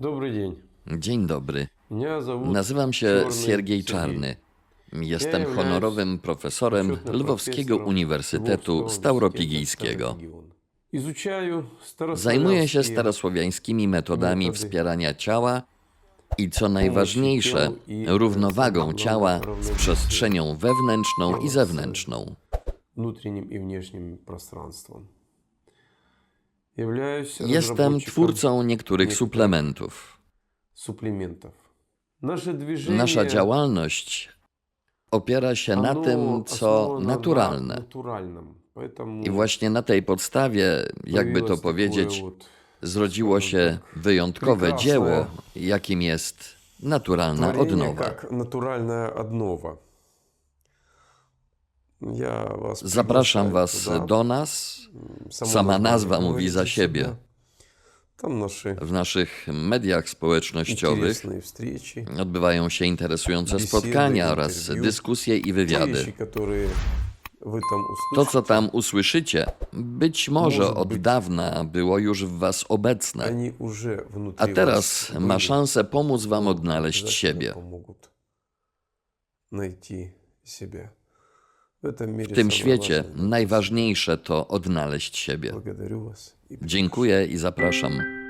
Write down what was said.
Добрый день. Dzień dobry. Меня зовут Nazywam się Czarny Siergiej Siergiej. Czarny. Jestem являюсь honorowym profesorem Почетным Lwowskiego профессором Uniwersytetu Львовского Stauropigijskiego. университета Старорегион. Изучаю Zajmuję się старославянские starosłowiańskimi metodami metody wspierania ciała i co najważniejsze, ciał i równowagą równowagą ciała z равновесия przestrzenią wewnętrzną i ciała z- zewnętrzną. внутренним и внешним пространством. Jestem twórcą niektórych suplementów. Nasza działalność opiera się na tym, co naturalne. I właśnie na tej podstawie, jakby to powiedzieć, zrodziło się wyjątkowe dzieło, jakim jest naturalna odnowa. Zapraszam Was do nas. Sama nazwa mówi za siebie. W naszych mediach społecznościowych odbywają się interesujące spotkania oraz dyskusje i wywiady. To, co tam usłyszycie, być może od dawna było już w Was obecne, a teraz ma szansę pomóc Wam odnaleźć siebie. W tym świecie najważniejsze to odnaleźć siebie. Dziękuję i zapraszam.